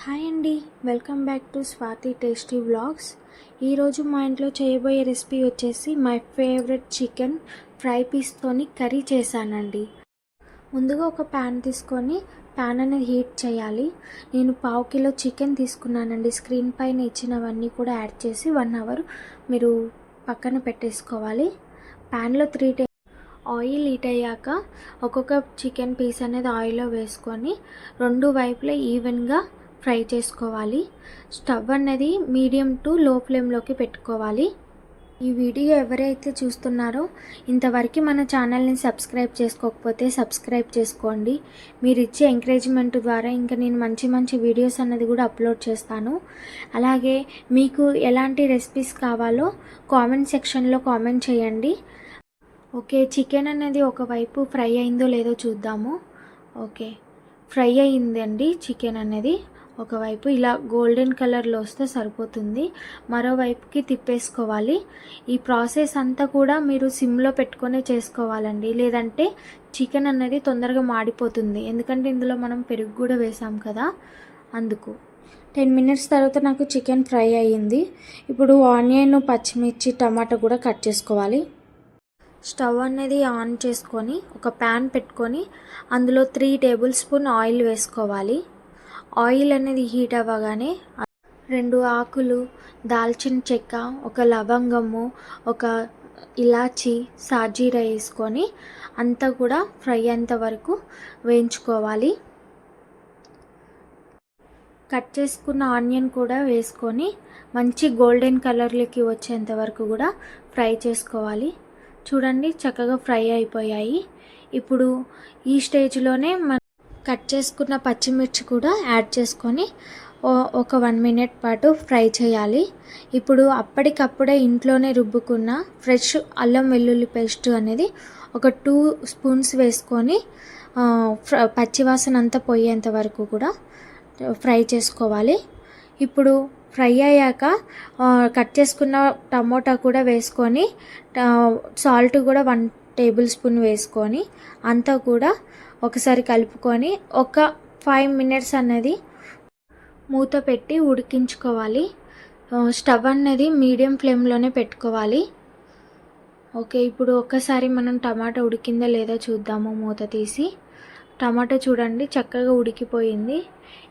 Hi అండి. Welcome back to Swathi tasty vlogs. ఈరోజు మా ఇంట్లో చేయబోయే రెసిపీ వచ్చేసి మై ఫేవరెట్ చికెన్ ఫ్రై పీస్తోని కర్రీ చేశానండి. ముందుగా ఒక ప్యాన్ తీసుకొని ప్యాన్ అనేది హీట్ చేయాలి. నేను పావు కిలో చికెన్ తీసుకున్నానండి. స్క్రీన్ పైన ఇచ్చినవన్నీ కూడా యాడ్ చేసి వన్ అవర్ మీరు పక్కన పెట్టేసుకోవాలి. ప్యాన్లో త్రీ టే ఆయిల్ హీట్ అయ్యాక ఒక్కొక్క చికెన్ పీస్ అనేది ఆయిల్లో వేసుకొని రెండు వైపులా ఈవెన్గా ఫ్రై చేసుకోవాలి. స్టవ్ అనేది మీడియం టు లో ఫ్లేమ్లోకి పెట్టుకోవాలి. ఈ వీడియో ఎవరైతే చూస్తున్నారో ఇంతవరకు మన ఛానల్ని సబ్స్క్రైబ్ చేసుకోకపోతే సబ్స్క్రైబ్ చేసుకోండి. మీరు ఇచ్చే ఎంకరేజ్మెంట్ ద్వారా ఇంకా నేను మంచి మంచి వీడియోస్ అన్నది కూడా అప్లోడ్ చేస్తాను. అలాగే మీకు ఎలాంటి రెసిపీస్ కావాలో కామెంట్ సెక్షన్లో కామెంట్ చేయండి. ఓకే చికెన్ అనేది ఒకవైపు ఫ్రై అయిందో లేదో చూద్దాము. ఓకే ఫ్రై అయిందండి చికెన్ అనేది ఒకవైపు ఇలా గోల్డెన్ కలర్లో వస్తే సరిపోతుంది మరోవైపుకి తిప్పేసుకోవాలి. ఈ ప్రాసెస్ అంతా కూడా మీరు సిమ్లో పెట్టుకునే చేసుకోవాలండి. లేదంటే చికెన్ అనేది తొందరగా మాడిపోతుంది. ఎందుకంటే ఇందులో మనం పెరుగు కూడా వేసాం కదా అందుకు. టెన్ మినిట్స్ తర్వాత నాకు చికెన్ ఫ్రై అయ్యింది. ఇప్పుడు ఆనియన్ పచ్చిమిర్చి టమాటా కూడా కట్ చేసుకోవాలి. స్టవ్ అనేది ఆన్ చేసుకొని ఒక ప్యాన్ పెట్టుకొని అందులో త్రీ టేబుల్ స్పూన్ ఆయిల్ వేసుకోవాలి. ఆయిల్ అనేది హీట్ అవ్వగానే రెండు ఆకులు దాల్చిన చెక్క ఒక లవంగము ఒక ఇలాచి సాజీరా వేసుకొని అంతా కూడా ఫ్రై అయ్యేంత వరకు వేయించుకోవాలి. కట్ చేసుకున్న ఆనియన్ కూడా వేసుకొని మంచి గోల్డెన్ కలర్లోకి వచ్చేంత వరకు కూడా ఫ్రై చేసుకోవాలి. చూడండి చక్కగా ఫ్రై అయిపోయాయి. ఇప్పుడు ఈ స్టేజ్లోనే మన కట్ చేసుకున్న పచ్చిమిర్చి కూడా యాడ్ చేసుకొని ఒక వన్ మినిట్ పాటు ఫ్రై చేయాలి. ఇప్పుడు అప్పటికప్పుడే ఇంట్లోనే రుబ్బుకున్న ఫ్రెష్ అల్లం వెల్లుల్లి పేస్ట్ అనేది ఒక టూ స్పూన్స్ వేసుకొని పచ్చివాసన అంతా పోయేంత వరకు కూడా ఫ్రై చేసుకోవాలి. ఇప్పుడు ఫ్రై అయ్యాక కట్ చేసుకున్న టమోటా కూడా వేసుకొని సాల్ట్ కూడా వన్ టేబుల్ స్పూన్ వేసుకొని అంతా కూడా ఒకసారి కలుపుకొని ఒక ఫైవ్ మినిట్స్ అనేది మూత పెట్టి ఉడికించుకోవాలి. స్టవ్ అనేది మీడియం ఫ్లేమ్లోనే పెట్టుకోవాలి. ఓకే ఇప్పుడు ఒక్కసారి మనం టమాటా ఉడికిందా లేదా చూద్దాము మూత తీసి. టమాటా చూడండి చక్కగా ఉడికిపోయింది.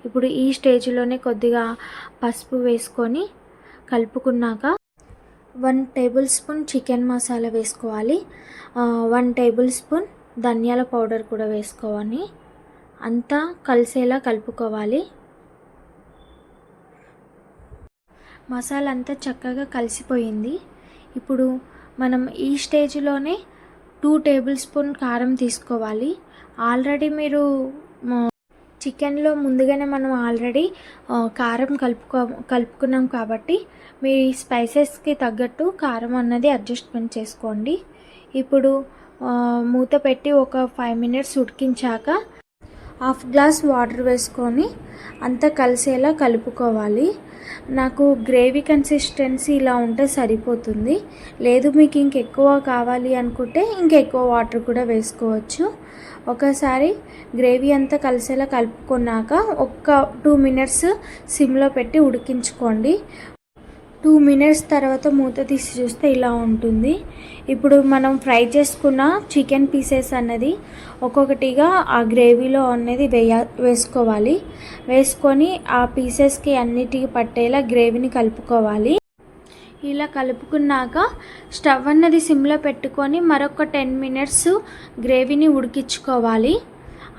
ఇప్పుడు ఈ స్టేజ్లోనే కొద్దిగా పసుపు వేసుకొని కలుపుకున్నాక one tablespoon chicken masala వేసుకోవాలి. వన్ టేబుల్ స్పూన్ ధనియాల పౌడర్ కూడా వేసుకోవాలి. అంతా కలిసేలా కలుపుకోవాలి. మసాలా అంతా చక్కగా కలిసిపోయింది. ఇప్పుడు మనం ఈ స్టేజ్లోనే టూ టేబుల్ స్పూన్ కారం తీసుకోవాలి. ఆల్రెడీ మీరు చికెన్లో ముందుగానే మనం ఆల్రెడీ కారం కలుపుకో కలుపుకున్నాం కాబట్టి మీ స్పైసెస్కి తగ్గట్టు కారం అన్నది అడ్జస్ట్మెంట్ చేసుకోండి. ఇప్పుడు మూత పెట్టి ఒక ఫైవ్ మినిట్స్ ఉడికించాక హాఫ్ గ్లాస్ వాటర్ వేసుకొని అంతా కలిసేలా కలుపుకోవాలి. నాకు గ్రేవీ కన్సిస్టెన్సీ ఇలా ఉంటే సరిపోతుంది. లేదు మీకు ఇంకెక్కువ కావాలి అనుకుంటే ఇంకెక్కువ వాటర్ కూడా వేసుకోవచ్చు. ఒకసారి గ్రేవీ అంతా కలిసేలా కలుపుకున్నాక ఒక్క టూ మినిట్స్ సిమ్లో పెట్టి ఉడికించుకోండి. టూ మినిట్స్ తర్వాత మూత తీసి చూస్తే ఇలా ఉంటుంది. ఇప్పుడు మనం ఫ్రై చేసుకున్న చికెన్ పీసెస్ అన్నది ఒక్కొక్కటిగా ఆ గ్రేవీలో అనేది వేయ వేసుకోవాలి. వేసుకొని ఆ పీసెస్కి అన్నిటికీ పట్టేలా గ్రేవీని కలుపుకోవాలి. ఇలా కలుపుకున్నాక స్టవ్ అన్నది సిమ్లో పెట్టుకొని మరొక టెన్ మినిట్స్ గ్రేవీని ఉడికించుకోవాలి.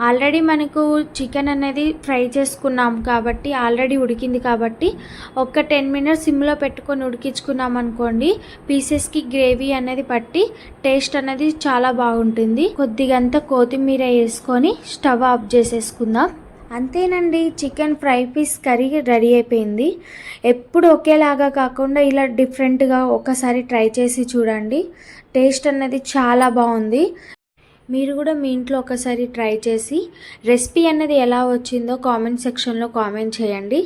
ఆల్రెడీ మనకు చికెన్ అనేది ఫ్రై చేసుకున్నాం కాబట్టి ఆల్రెడీ ఉడికింది కాబట్టి ఒక టెన్ మినిట్స్ సిమ్లో పెట్టుకొని ఉడికించుకున్నాం అనుకోండి పీసెస్కి గ్రేవీ అనేది పట్టి టేస్ట్ అనేది చాలా బాగుంటుంది. కొద్దిగంత కొత్తిమీర వేసుకొని స్టవ్ ఆఫ్ చేసేసుకుందాం. అంతేనండి chicken fry piece curry ready అయిపోయింది. ఎప్పుడు ఒకేలాగా కాకుండా ఇలా డిఫరెంట్గా ఒకసారి ట్రై చేసి చూడండి. టేస్ట్ అన్నది చాలా బాగుంది. మీరు కూడా మీ ఇంట్లో ఒకసారి ట్రై చేసి రెసిపీ అన్నది ఎలా వచ్చిందో కామెంట్ సెక్షన్లో కామెంట్ చేయండి.